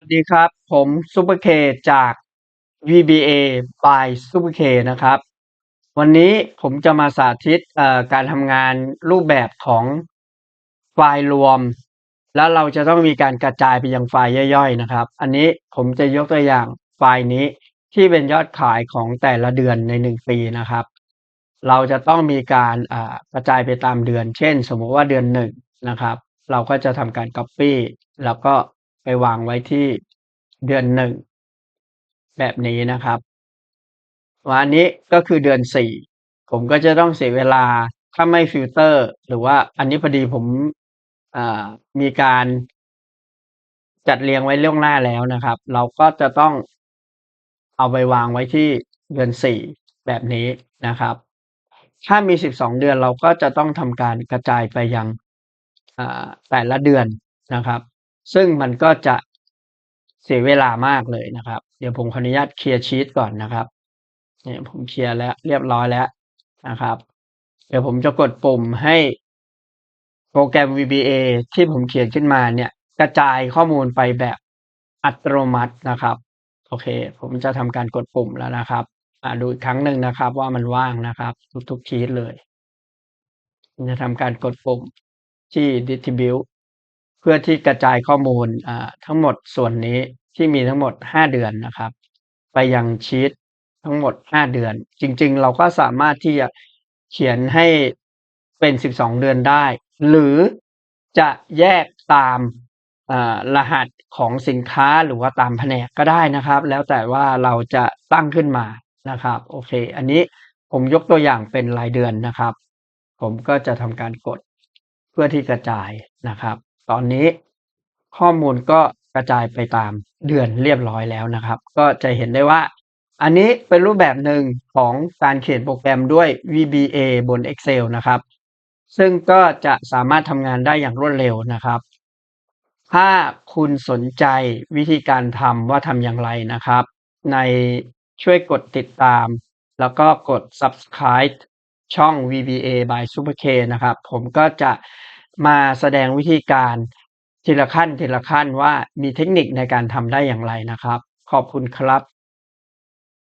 สวัสดีครับ ผมซูเปอร์เคจาก VBA by ซูเปอร์เคนะครับ วันนี้ผมจะมาสาธิตการทำงานรูปแบบของไฟล์รวม แล้วเราจะต้องมีการกระจายไปยังไฟล์ย่อยๆนะครับ อันนี้ผมจะยกตัวอย่างไฟล์นี้ที่เป็นยอดขายของแต่ละเดือนในหนึ่งปีนะครับ เราจะต้องมีการกระจายไปตามเดือน เช่น สมมติว่าเดือนหนึ่งนะครับ เราก็จะทำการ Copy แล้วก็ ไปวางไว้ที่เดือนหนึ่งแบบนี้นะครับวันนี้ก็คือเดือนสี่ผมก็จะต้องเสียเวลาถ้าไม่ฟิลเตอร์ หรือว่าอันนี้พอดีผมมีการจัดเรียงไว้ล่วงหน้าแล้วนะครับ เราก็จะต้องเอาไปวางไว้ที่เดือนสี่แบบนี้นะครับ ถ้ามีสิบสองเดือนเราก็จะต้องทำการกระจายไปยังแต่ละเดือนนะครับ ซึ่งมันก็จะเสียเวลามากเลยนะครับ เดี๋ยวผมขออนุญาตเคลียร์ชีตก่อนนะครับเนี่ยผมเคลียร์แล้วเรียบร้อยแล้วนะครับ เดี๋ยวผมจะกดปุ่มให้โปรแกรม VBA ที่ผมเขียนขึ้นมาเนี่ย กระจายข้อมูลไปแบบอัตโนมัตินะครับ โอเค ผมจะทำการกดปุ่มแล้วนะครับอ่าดูอีกครั้งหนึ่งนะครับ ว่ามันว่างนะครับ ทุกๆชีตเลยจะทำการกดปุ่มที่ distribute พื่อที่กระจายข้อมูลทั้งหมดส่วนนี้ที่มีทั้งหมดห้าเดือนนะครับ ไปยังชีตทั้งหมดห้าเดือน จริง ๆ เราก็สามารถที่จะเขียนให้เป็นสิบสองเดือนได้ หรือจะแยกตามรหัสของสินค้าหรือว่าตามแผนกก็ได้นะครับ แล้วแต่ว่าเราจะตั้งขึ้นมานะครับโอเค อันนี้ผมยกตัวอย่างเป็นรายเดือนนะครับ ผมก็จะทำการกดเพื่อที่กระจายนะครับ ตอนนี้ข้อมูลก็กระจายไปตามเดือนเรียบร้อยแล้วนะครับ ก็จะเห็นได้ว่า อันนี้เป็นรูปแบบหนึ่งของการเขียนโปรแกรมด้วย VBA บน Excel นะครับ ซึ่งก็จะสามารถทำงานได้อย่างรวดเร็วนะครับ ถ้าคุณสนใจวิธีการทำว่าทำอย่างไรนะครับ ในช่วยกดติดตาม แล้วก็กด subscribe ช่อง VBA by Super K นะครับ ผมก็จะ มาแสดงวิธีการทีละขั้นทีละขั้นว่ามีเทคนิคในการทำได้อย่างไรนะครับ ขอบคุณครับ